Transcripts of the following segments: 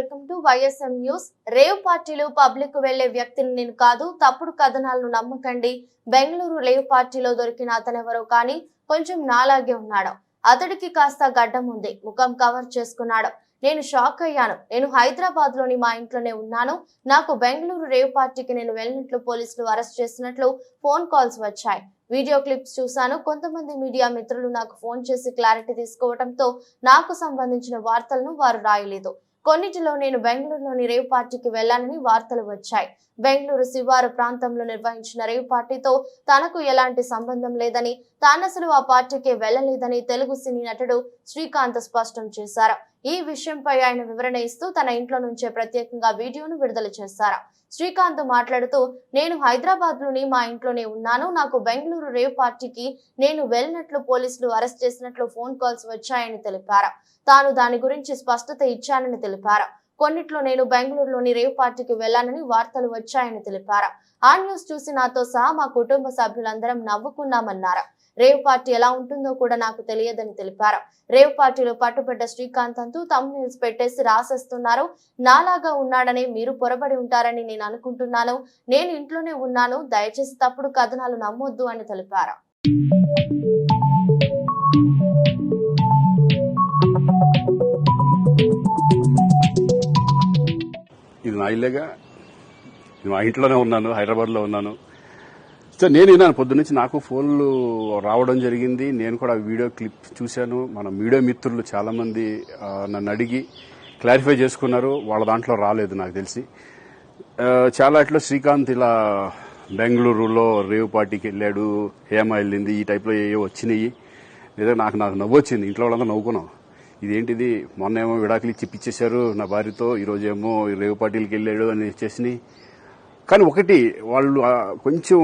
Welcome to YSM news. Rave పార్టీలు public వెళ్ళే వ్యక్తిని నేను కాదు తప్పుడు కథనాలను నమ్మకండి. బెంగళూరు రేవ్ పార్టీలో దొరికిన అతనెవరో కానీ కొంచెం నాలాగే ఉన్నాడు. అతడికి కాస్త గడ్డం ఉంది ముఖం కవర్ చేసుకున్నాడు. నేను షాక్ అయ్యాను. నేను హైదరాబాద్లోని మా ఇంట్లోనే ఉన్నాను. నాకు బెంగళూరు రేవ్ పార్టీకి నేను వెళ్ళినట్లు పోలీసులు అరెస్ట్ చేసినట్లు ఫోన్ కాల్స్ వచ్చాయి. వీడియో క్లిప్స్ చూశాను. కొంతమంది మీడియా మిత్రులు నాకు ఫోన్ చేసి క్లారిటీ తీసుకోవడంతో నాకు సంబంధించిన వార్తలను వారు రాయలేదు. కొన్నిటిలో నేను బెంగళూరులోని రేవ్ పార్టీకి వెళ్ళానని వార్తలు వచ్చాయి. బెంగళూరు శివారు ప్రాంతంలో నిర్వహించిన రేవ్ పార్టీతో తనకు ఎలాంటి సంబంధం లేదని తానసలు ఆ పార్టీకి వెళ్ళలేదని తెలుగు సినీ నటుడు శ్రీకాంత్ స్పష్టం చేశారు. ఈ విషయంపై ఆయన వివరణ ఇస్తూ తన ఇంట్లో నుంచే ప్రత్యేకంగా వీడియోను విడుదల చేశారు. శ్రీకాంత్ మాట్లాడుతూ నేను హైదరాబాద్లోని మా ఇంట్లోనే ఉన్నాను. నాకు బెంగళూరు రేవ్ పార్టీకి నేను వెళ్ళినట్లు పోలీసులు అరెస్ట్ చేసినట్లు ఫోన్ కాల్స్ వచ్చాయని తెలిపారు. తాను దాని గురించి స్పష్టత ఇచ్చానని తెలిపారు. కొన్నిట్లో నేను బెంగళూరులోని రేవ్ పార్టీకి వెళ్ళానని వార్తలు వచ్చాయని తెలిపారు. ఆ న్యూస్ చూసి నాతో సహా మా కుటుంబ సభ్యులందరం నవ్వుకున్నామన్నారు. రేవ్ పార్టీ ఎలా ఉంటుందో కూడా నాకు తెలియదని తెలిపారు. రేవ్ పార్టీలో పట్టుబడ్డ శ్రీకాంత్ అంటూ తమ్ముల్స్ పెట్టేసి రాసేస్తున్నారు. నాలాగా ఉన్నాడని మీరు పొరబడి ఉంటారని నేను అనుకుంటున్నాను. నేను ఇంట్లోనే ఉన్నాను. దయచేసి తప్పుడు కథనాలు నమ్మొద్దు అని తెలిపారు. ఇది నా ఇల్లేగా. మా ఇంట్లోనే ఉన్నాను. హైదరాబాద్లో ఉన్నాను. సార్ నేను విన్నాను పొద్దున్నుంచి నాకు ఫోన్లు రావడం జరిగింది. నేను కూడా ఆ వీడియో క్లిప్ చూశాను. మన మీడియా మిత్రులు చాలామంది నన్ను అడిగి క్లారిఫై చేసుకున్నారు. వాళ్ళ దాంట్లో రాలేదు నాకు తెలిసి. చాలా ఇట్లా శ్రీకాంత్ ఇలా బెంగళూరులో రేవ్ పార్టీకి వెళ్ళాడు హేమ వెళ్ళింది ఈ టైప్లో ఏవో వచ్చినాయి. లేదా నాకు నాకు నవ్వు వచ్చింది. ఇంట్లో వాళ్ళందరూ నవ్వుకున్నాం. ఇదేంటిది? మొన్న ఏమో విడాకులు ఇచ్చి పిచ్చేశారు నా భార్యతో. ఈరోజు ఏమో రేవు పార్టీలకి వెళ్ళాడు అని చేసినాయి. కానీ ఒకటి వాళ్ళు కొంచెం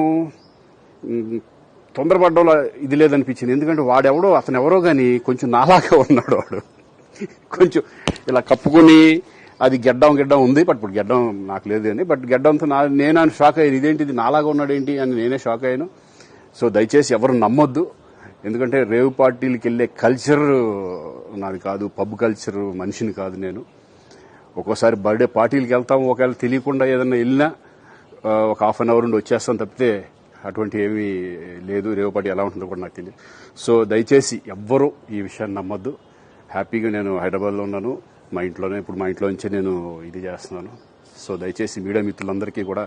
తొందరపడ్డంలో ఇది లేదనిపించింది. ఎందుకంటే వాడెవడో అతను ఎవరో కానీ కొంచెం నాలాగా ఉన్నాడు వాడు. కొంచెం ఇలా కప్పుకొని అది గెడ్డం గిడ్డం ఉంది బట్ ఇప్పుడు గెడ్డం నాకు లేదు అని. బట్ గెడ్డంతో నా నేను అని షాక్ అయ్యాను ఇదేంటిది నాలాగా ఉన్నాడేంటి అని నేనే షాక్ అయ్యాను. సో దయచేసి ఎవరు నమ్మొద్దు. ఎందుకంటే రేవ్ పార్టీలకు వెళ్ళే కల్చర్ నాది కాదు పబ్ కల్చర్ మనిషిని కాదు నేను. ఒక్కోసారి బర్త్డే పార్టీలకు వెళ్తాం ఒకవేళ తెలియకుండా ఏదైనా వెళ్ళినా ఒక హాఫ్ అన్ అవర్ నుండి వచ్చేస్తాం తప్పితే అటువంటి ఏమీ లేదు రేవపాటి ఎలా ఉంటుందో కూడా నాకు తెలియదు. సో దయచేసి ఎవ్వరూ ఈ విషయాన్ని నమ్మద్దు. హ్యాపీగా నేను హైదరాబాద్లో ఉన్నాను. మా ఇంట్లోనే ఇప్పుడు మా ఇంట్లో నుంచే నేను ఇది చేస్తున్నాను. సో దయచేసి మీడియా మిత్రులందరికీ కూడా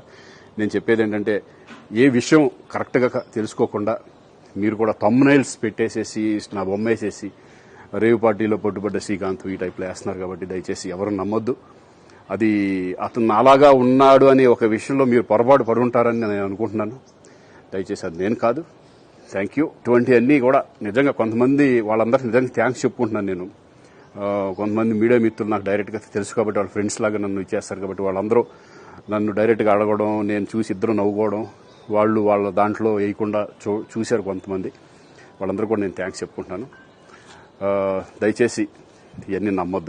నేను చెప్పేది ఏంటంటే ఏ విషయం కరెక్ట్గా తెలుసుకోకుండా మీరు కూడా తమ్నైల్స్ పెట్టేసేసి నా బొమ్మ వేసేసి రేవు పార్టీలో పట్టుబడ్డ శ్రీకాంత్ ఈ టైప్లో వేస్తున్నారు కాబట్టి దయచేసి ఎవరు నమ్మొద్దు. అది అతను అలాగా ఉన్నాడు అనే ఒక విషయంలో మీరు పొరపాటు పడి ఉంటారని నేను అనుకుంటున్నాను. దయచేసి అది నేను కాదు. థ్యాంక్ యూ ఇటువంటి అన్నీ కూడా నిజంగా కొంతమంది వాళ్ళందరికీ నిజంగా థ్యాంక్స్ చెప్పుకుంటున్నాను నేను. కొంతమంది మీడియా మిత్రులు నాకు డైరెక్ట్గా తెలుసు కాబట్టి వాళ్ళ ఫ్రెండ్స్ లాగా నన్ను ఇచ్చేస్తారు కాబట్టి వాళ్ళందరూ నన్ను డైరెక్ట్గా అడగడం నేను చూసి ఇద్దరు నవ్వుకోవడం వాళ్ళు వాళ్ళ దాంట్లో వేయకుండా చూ చూశారు కొంతమంది. వాళ్ళందరూ కూడా నేను థ్యాంక్స్ చెప్పుకుంటున్నాను. దయచేసి ఇవన్నీ నమ్మొద్దు.